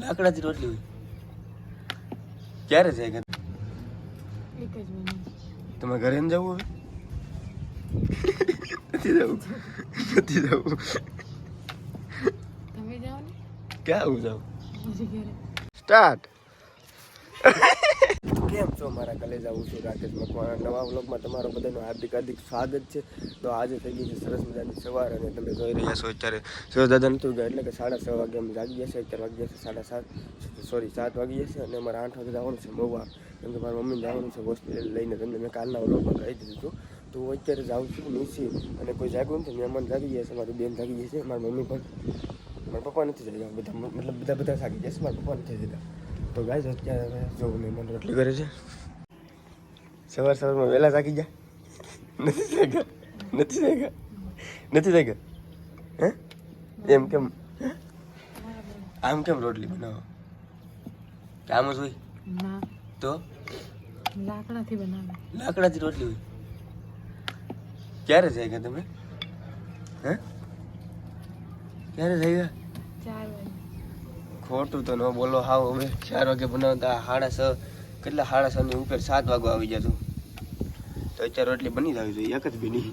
લાકડાથી રોટલી હોય. ક્યારે જાય ઘરે? તમારે ઘરે ને જવું હવે? નથી જવું. નથી જવું. તમે જાઓ ને? ક્યાં આવું જાઉં? સ્ટાર્ટ. કેમ છો? મારા કલેજ આવું છું રાકેશ મકવાણા નવા વ્લોગમાં તમારો બધાનું હાર્દિક હાર્દિક સ્વાગત છે. તો આજે થઈ ગઈ છે સરસ મજાની સવાર અને તમે જોઈ રહ્યા છો અત્યારે. સૂરજ દાદા નતું ગયા એટલે કે સાડા છ વાગે અમે જાગી જશે અત્યારે વાગી જશે સાડા સાત સોરી સાત વાગી જશે અને અમારે આઠ વાગે જવાનું છે મહુવા. કેમ કે મારા મમ્મીને જવાનું છે હોસ્પિટલ લઈને. તમને મેં કાલના વ્લોગમાં કહી દીધું હતું. તો હું અત્યારે જાઉં છું નીચે અને કોઈ જાગ્યું નથી મહેમાન જાગી ગયા છે. મારી બેન જાગી ગઈ છે. મારી મમ્મી પણ, મારા પપ્પા નથી જાગ્યા. બધા મતલબ બધા બધા જાગી ગયા છે. મારા પપ્પા નથી જાગ્યા. તો ગાય અત્યારે જો મહેમાન રોટલી કરે છે. સવાર સવારમાં વહેલા જાગી ગયા. નથી જાગ્યા નથી જાગ્યા નથી જાગ્યા. હે? એમ કેમ? આમ કેમ રોટલી બનાવો? આમ જ હોય? તો? લાકડાથી બનાવે. લાકડાથી રોટલી હોય? ક્યારે જાગ્યા તમે? હે? ક્યારે જાગ્યા? ચાર વાગે. ખોટું તો ન બોલો. હાવ અમે ચાર વાગે બનાવતા સાડા છ કેટલા સાડા છ ની ઉપર સાત વાગવા આવી જતું તો. અત્યારે રોટલી બની જવી જોઈએ એક જ બની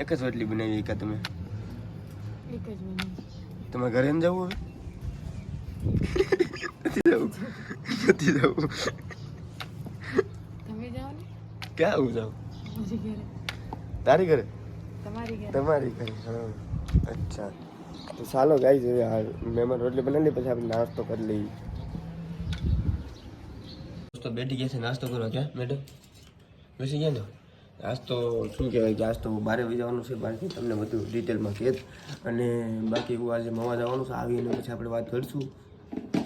એક જ રોટલી બનાવી એકા તમે. તમારે ઘરે ન જવું હવે? જવું. નથી જવું. તમે ક્યાં આવું જાઉં? તારી ઘરે? તમારી ઘરે. તમારી ઘરે હા. અચ્છા. તો ચાલો ગાઈ જોઈએ મહેમાન રોટલી બનાવી પછી આપણે નાસ્તો કરી લઈએ. તો બેઠી ગયા છે નાસ્તો કરવા ક્યાં? મેડમ બેસી ગયા ને? આજ શું કહેવાય કે આજ તો બારે વહી જવાનું છે બારથી તમને બધું ડિટેલમાં કહેત અને બાકી હું આજે મવા જવાનું છે, આવીને પછી આપણે વાત કરીશું.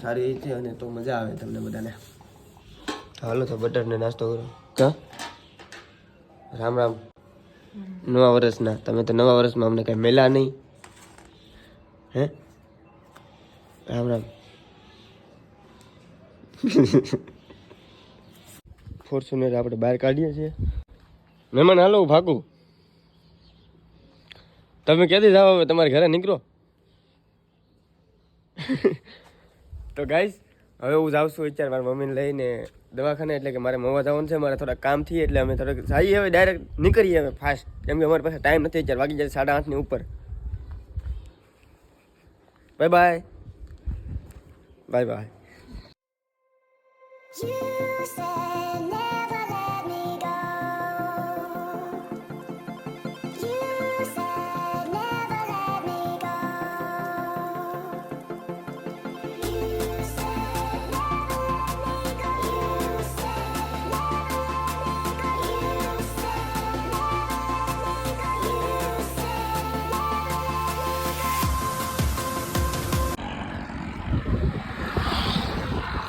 સારી રીતે અને તો મજા આવે તમને બધાને. હાલો તો બટરને નાસ્તો કરો. કા રામ રામ. નવા વર્ષના. તમે તો નવા વર્ષમાં અમને કાંઈ મેલા નહીં. હે? રામ રામ. ફોર્ચ્યુનર આપણે બહાર કાઢીએ છીએ. મહેમાન, હાલો ભાગું. તમે ક્યાંથી જાઓ હવે? તમારે ઘરે નીકળો. તો ગાઈસ હવે હું જાઉં છું વિચાર મારા મમ્મીને લઈને દવાખાને, એટલે કે મારે મવા જવાનું છે, મારે થોડા કામથી એટલે અમે થોડાક જઈએ હવે ડાયરેક્ટ નીકળીએ હવે ફાસ્ટ કેમ કે અમારી પાસે ટાઈમ નથી વિચાર વાગી જાય સાડા આઠની ઉપર. Bye bye bye bye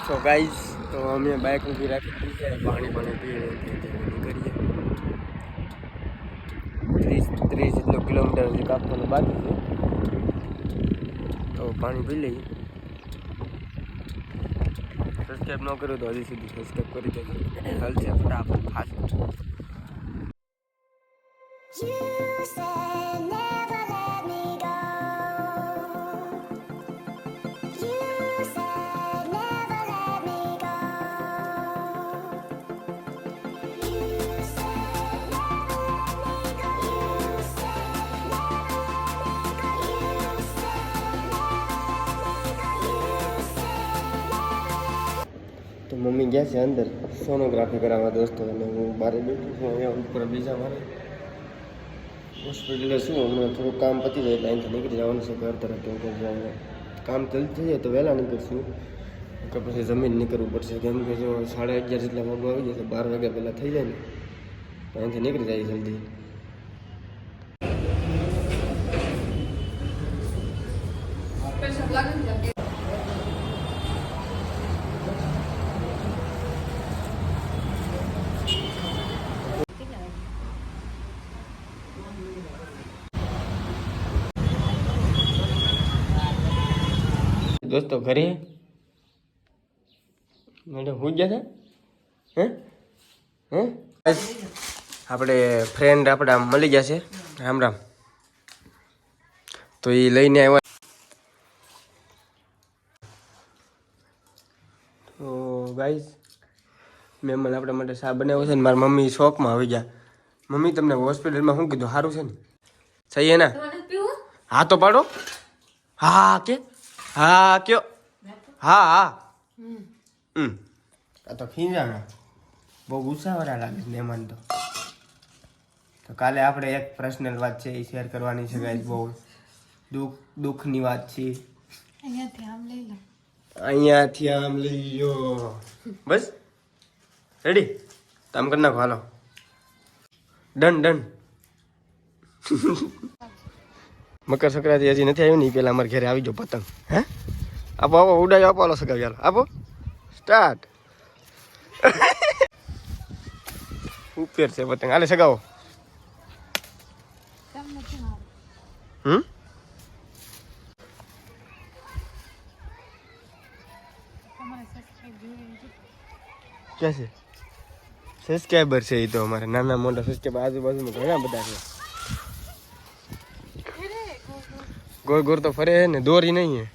so guys તો અમે બાઇક ઊભી રાખી દીધી છે પાણી પાણી પીએ કરીએ ત્રીસ ત્રીસ જેટલો કિલોમીટર હજી કાપવાનું બાકી છે તો પાણી પી લઈએ સબસ્ક્રાઈબ ન કર્યું તો હજી સુધી સબસ્ક્રાઈબ કરી દેજો ચાલશે ફટાફટ ફાસ્ટ You said તો મમ્મી ગયા છે અંદર. સોનોગ્રાફી કરાવવા દોસ્તો, અને હું બહાર બેઠું છું અહીંયા ઉપર, બીજા મારે. હોસ્પિટલે શું, હમણાં થોડું કામ પતી જાય એટલે અહીંથી નીકળી જવાનું છે, ઘર તરફ કેમ કે જો કામ જલ્દી થઈ જાય તો વહેલા નીકળશું. કે પછી જમીન નીકળવું પડશે, કેમ કે જો સાડા અગિયાર જેટલા વાગો આવી જાય તો બાર વાગ્યા પહેલાં થઈ જાય ને અહીંથી નીકળી જાય જલ્દી. દોસ્તો ઘરે? મેડમ હું ગયા છે? હે? હે? આપણે ફ્રેન્ડ આપણા મળી ગયા છે. રામ રામ. તો એ લઈને આવ્યા. તો ગાઈઝ મહેમાન આપણા માટે શા બનાવ્યો છે ને મારા મમ્મી શોખમાં આવી ગયા. મમ્મી તમને હોસ્પિટલમાં શું કીધું? સારું છે ને? સહી એના હા તો પાડો. હા કે? હા કયો? હા હા. હમ. આ તો ખીંજાણા. બહુ ગુસ્સાવાળા લાગે છે મહેમાન તો. તો કાલે આપણે એક પર્સનલ વાત છે એ શેર કરવાની છે ગાઈઝ બહુ દુઃખ દુઃખની વાત છે. અહીંયાથી આમ લઈ લો. અહીંયાથી આમ લઈ લો. બસ? રેડી તમ કરી નાખો હાલો. Done done. મકર સંક્રાંતિ હજી નથી આવ્યું ને પેલા અમારા ઘરે આવી જાઓ પતંગ. હે? આપો આપો ઉડાયો આપો હાલો સગાવી હાલો આપો. સ્ટાર્ટ ઉપર છે પતંગ. હાલે સગાવો. હમ? ક્યાં છે? સબસ્ક્રાઈબર છે એ તો અમારે નાના મોટા સબસ્ક્રાઈબર આજુબાજુમાં ઘણા બધા છે. ગોળ ગોળ તો ફરે ને દોરી નહીં હે.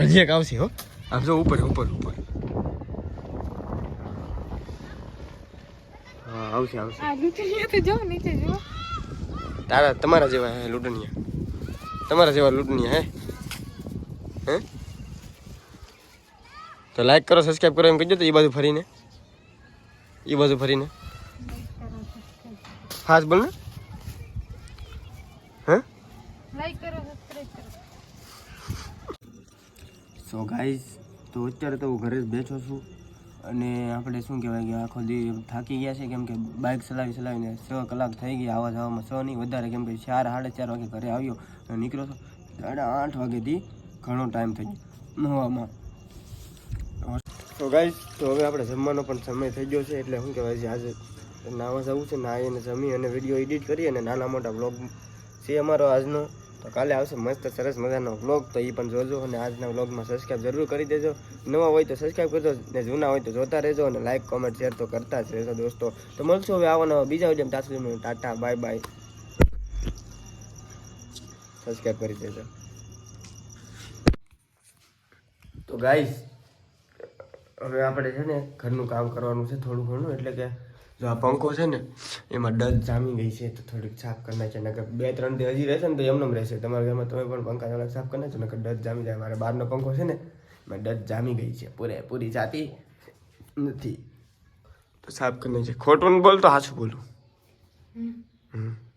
હજી એક આવશે હો. આમ જો ઉપર ઉપર ઉપર. હા આવશે આવશે. આ લૂંટણીયા તો જો નીચે જો. તારા તમારા જેવા હે લૂંટણીયા તમારા જેવા લૂંટણીયા હે. હે? તો લાઈક કરો સબસ્ક્રાઈબ કરો એમ કહેજો તો એ બાજુ ફરીને. એ બાજુ ફરીને. ફાસ્ટ બોલ ને. હે? લાઈક કરો સબસ્ક્રાઈબ કરો. સો ગાઈઝ તો અત્યારે તો હું ઘરે જ બેઠો છું અને આપણે શું કહેવાય કે આખો દી થાકી ગયા છે કેમ કે બાઇક ચલાવી ચલાવીને છ કલાક થઈ ગયા આવા જવામાં છ નહીં વધારે કેમ કે ચાર સાડા ચાર વાગે ઘરે આવ્યો અને નીકળ્યો તો સાડા આઠ વાગેથી ઘણો ટાઈમ થઈ ગયો. નવામાં. તો ગાઈઝ તો હવે આપણે જમવાનો પણ સમય થઈ ગયો છે, એટલે શું કહેવાય છે આજે નાવા જવું છે નાહીને જમી અને વીડિયો એડિટ કરી અને નાના મોટા બ્લોગ છે અમારો આજનો. તો કાલે આવશે મસ્ત સરસ મજાનો વ્લોગ તો એ પણ જોજો અને આજના વ્લોગમાં સબસ્ક્રાઈબ જરૂર કરી દેજો. નવા હોય તો સબસ્ક્રાઈબ કરજો ને જૂના હોય તો જોતા રહેજો અને લાઇક કોમેન્ટ શેર તો કરતા જ રહેજો દોસ્તો. તો મળશું હવે આવવાના બીજા video tata bye bye subscribe કરી દેજો. તો ગાઈસ હવે આપણે છે ને ઘરનું કામ કરવાનું છે થોડું ઘણું એટલે કે જો આ પંખો છે ને એમાં ડચ જામી ગઈ છે તો થોડીક સાફ કરી નાખીએ નકર બે ત્રણ દિવસ હજી રહેશે ને તો એમને રહેશે. તમારા ઘરમાં તમે પણ પંખા થોડાક સાફ કરી નાખશો નકર ડચ જામી જાય. મારે બહારનો પંખો છે ને એમાં ડચ જામી ગઈ છે. પૂરેપૂરી જાતી નથી. તો સાફ કરી નાખીએ ખોટું બોલ તો સાચું બોલું. હમ.